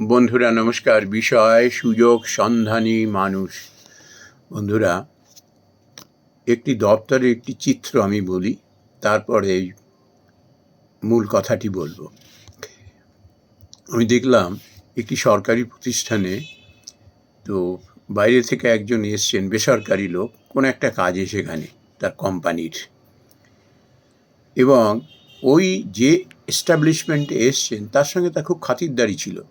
বন্ধুরা, নমস্কার। বিষয়, সুযোগ, সন্ধানী মানুষ। বন্ধুরা, একটি দপ্তরের একটি চিত্র আমি বলি, তারপরে মূল কথাটি বলব। আমি দেখলাম একটি সরকারি প্রতিষ্ঠানে, তো বাইরে থেকে একজন এসছেন, বেসরকারি লোক, কোনো একটা কাজে সেখানে, তার কোম্পানির। এবং ওই যে এস্টাবলিশমেন্টে এসছেন, তার সঙ্গে তার খুব খাতিরদারি ছিল।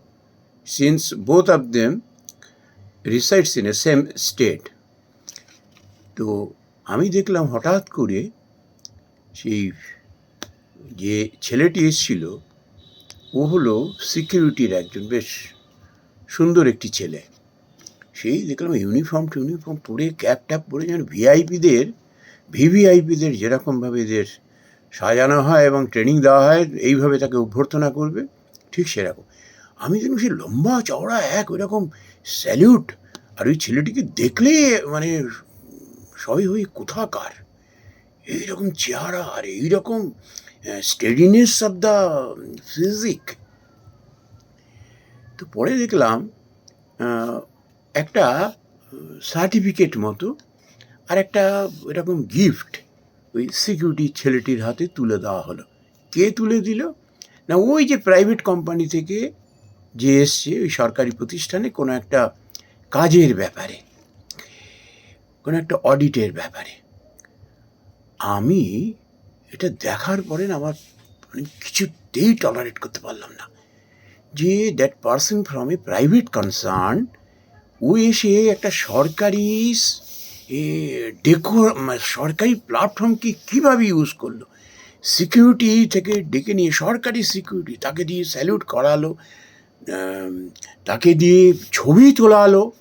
Since both of them resides in a same state, তো আমি দেখলাম হঠাৎ করে সেই যে ছেলেটি এসেছিল, ও হলো সিকিউরিটির একজন বেশ সুন্দর একটি ছেলে। সেই দেখলাম ইউনিফর্ম ইউনিফর্ম পরে ক্যাপ ট্যাপ পরে যেন ভিআইপিদের ভিভিআইপিদের যেরকমভাবে এদের সাজানো হয় এবং ট্রেনিং দেওয়া হয়, এইভাবে তাকে অভ্যর্থনা করবে, ঠিক সেরকম। আমি যেন সেই লম্বা চওড়া এক ওই রকম স্যালিউট আর ওই ছেলেটিকে দেখলে মানে সবাই হয়ে কোথাকার। এইরকম চেহারা আর এইরকম স্টেডিনেস অফ দ্য ফিজিক তো পরে দেখলাম একটা সার্টিফিকেট মতো আর একটা এরকম গিফট ওই সিকিউরিটি ছেলেটির হাতে তুলে দেওয়া হলো। কে তুলে দিল? না, ওই যে প্রাইভেট কোম্পানি থেকে যে এসছে ওই সরকারি প্রতিষ্ঠানে কোনো একটা কাজের ব্যাপারে, কোনো একটা অডিটের ব্যাপারে। আমি এটা দেখার পরে আমার মানে কিছুতেই টলারেট করতে পারলাম না। যে that person from a private concern ও এসে একটা সরকারি স- এ ডেকো মানে সরকারি প্ল্যাটফর্মকে কীভাবে ইউজ করল? সিকিউরিটি থেকে ডেকে নিয়ে সরকারি সিকিউরিটি তাকে দিয়ে স্যালুট করালো। তাকে দিয়ে ছবি তোলালো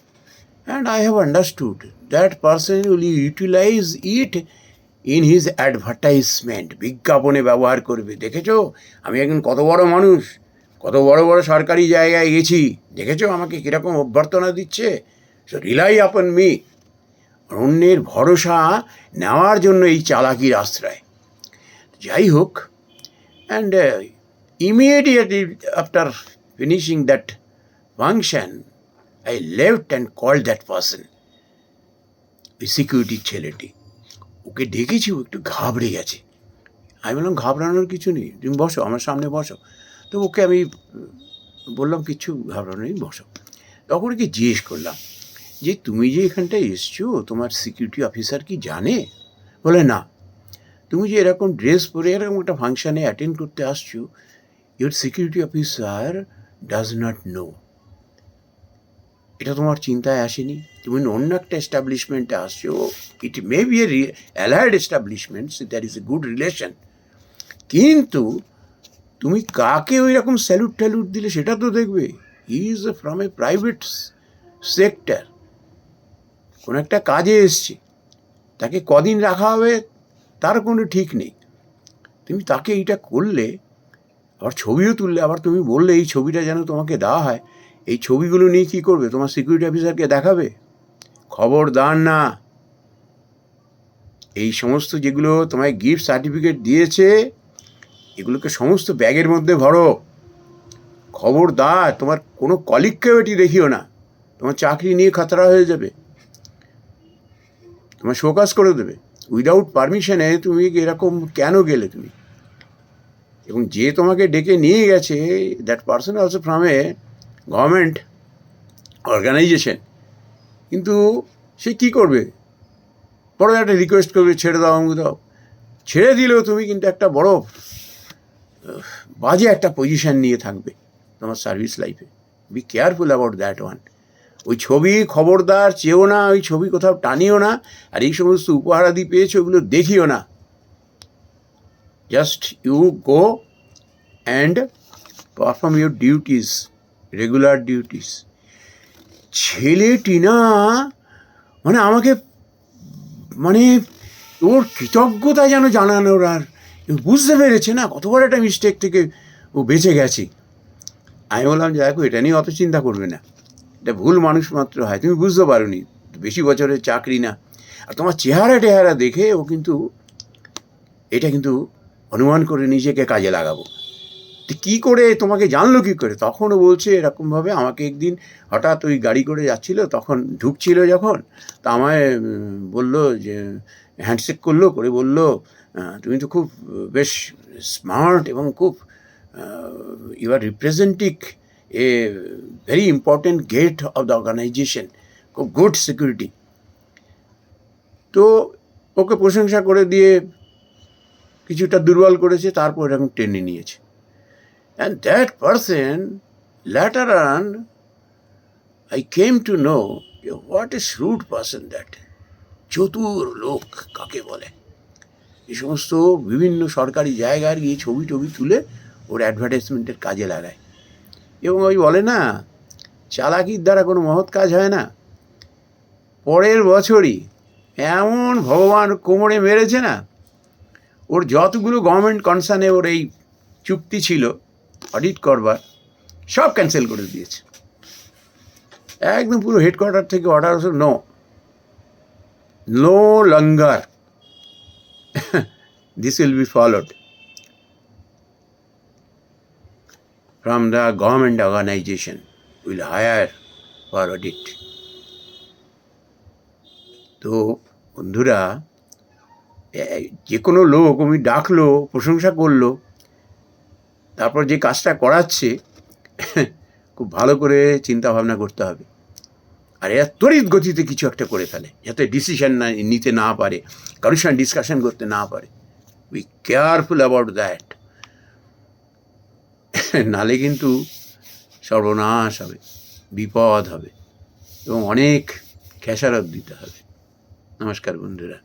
and I have understood that person will utilize it in his advertisement বিজ্ঞাপনে ব্যবহার করবে। দেখেছ? আমি একজন কত বড় মানুষ, কত বড় বড় সরকারি জায়গায় গেছি। দেখেছ? আমাকে কীরকম অভ্যর্থনা দিচ্ছে? সো রিলাই আপন মি অন্যের ভরসা নেওয়ার জন্য এই চালাকির আশ্রয়। যাই হোক and immediately after finishing that function i left and called that person. ওই সিকিউরিটির ছেলেটি। ওকে ডেকেছি ও একটু ঘাবড়ে গেছে। আমি বললাম, ঘাবড়ানোর কিছু নেই, তুমি বসো, আমার সামনে বসো। তো ওকে আমি বললাম, কিছু ঘাবড়ানো নেই, বসো। তখন ওকে জিজ্ঞেস করলাম, যে তুমি যে এখানটায় এসছো, তোমার সিকিউরিটি অফিসার কি জানে? বলে, না। তুমি যে এরকম ড্রেস পরে এরকম একটা ফাংশানে অ্যাটেন্ড করতে আসছো your security officer does not know এটা তোমার চিন্তায় আসেনি? তুমি অন্য একটা এস্টাবলিশমেন্টে আসছো it may be a allied establishment there is a good relation কিন্তু তুমি কাকে ওই রকম স্যালুট ট্যালুট দিলে সেটা তো দেখবে। He is from a private sector কোনো একটা কাজে এসছে। তাকে কদিন রাখা হবে, তার কোনো ঠিক নেই। তুমি তাকে এইটা করলে আবার ছবিও তুললে, আবার তুমি বললে, এই ছবিটা যেন তোমাকে দেওয়া হয়, এই ছবিগুলো নিয়ে কী করবে? তোমার সিকিউরিটি অফিসারকে দেখাবে? খবরদার না। এই সমস্ত যেগুলো তোমায় গিফট সার্টিফিকেট দিয়েছে, এগুলোকে সমস্ত ব্যাগের মধ্যে ভরো। খবর খবরদার, তোমার কোনো কলিগকেও এটি দেখিও না। তোমার চাকরি নিয়ে খাতরা হয়ে যাবে। তোমার শোকাস করে দেবে। উইদাউট পারমিশনে তুমি এরকম কেন গেলে তুমি? এবং যে তোমাকে ডেকে নিয়ে গেছে that person also from a government organization কিন্তু সে কী করবে? বড় একটা রিকোয়েস্ট করবে, ছেড়ে দাও, আমাকে দাও। ছেড়ে দিলেও তুমি কিন্তু একটা বড় বাজে একটা পজিশান নিয়ে থাকবে তোমার সার্ভিস লাইফে be careful about that one ওই ছবি খবরদার চেয়েও না, ওই ছবি কোথাও টানিও না, আর এই সমস্ত উপহারাদি পেয়েছ, ওগুলো দেখিও না। Just you go and perform your duties regular duties ছেলেটি না মানে আমাকে মানে ওর কৃতজ্ঞতা যেন জানানোর আর বুঝতে পেরেছে না কত বড় একটা মিস্টেক থেকে ও বেঁচে গেছে। আমি বললাম যে দেখো এটা নিয়ে অত চিন্তা করবে না। এটা ভুল মানুষ মাত্র হয়, তুমি বুঝতে পারোনি। বেশি বছরের চাকরি না। আর তোমার চেহারা টেহারা দেখে ও কিন্তু, এটা কিন্তু অনুমান করে নিজেকে কাজে লাগাবো। কী করে তোমাকে জানলো কী করে? তখনও বলছে এরকমভাবে আমাকে একদিন হঠাৎ ওই গাড়ি করে যাচ্ছিল, তখন ঢুকছিল যখন, তা আমায় বলল যে হ্যান্ডশেক করল, করে বলল তুমি তো খুব বেশ স্মার্ট এবং খুব you are representing a very important gate of the organization খুব গুড সিকিউরিটি তো ওকে প্রশংসা করে দিয়ে কিছুটা দুর্বল করেছে, তারপর এরকম টেনে নিয়েছে। And that person later on I came to know what a shrewd person that চতুর লোক কাকে বলে? এই সমস্ত বিভিন্ন সরকারি জায়গার গিয়ে ছবি টবি তুলে ওর অ্যাডভার্টাইজমেন্টের কাজে লাগায়। এবং ওই বলে না, চালাকির দ্বারা কোনো মহৎ কাজ হয় না। পরের বছরই এমন ভগবান কোমরে মেরেছে না। ওর যতগুলো গভর্নমেন্ট কনসার্নে ওর এই চুক্তি ছিল অডিট করবার, সব ক্যান্সেল করে দিয়েছে একদম পুরো হেডকোয়ার্টার থেকে অর্ডার হচ্ছে no no longer this will be followed from the government organization will hire for audit. তো বন্ধুরা যে কোনো লোক, আমি ডাকলো, প্রশংসা করল তারপর যে কাজটা করাচ্ছে, খুব ভালো করে চিন্তা ভাবনা করতে হবে। আর এরা তড়িৎ গতিতে কিছু একটা করে ফেলে, যাতে ডিসিশন না, নিতে না পারে, কারোর সঙ্গে ডিসকাশন করতে না পারে। উই কেয়ারফুল অ্যাবাউট দ্যাট নালে কিন্তু সর্বনাশ হবে, বিপদ হবে এবং অনেক খেসারত দিতে হবে। নমস্কার বন্ধুরা।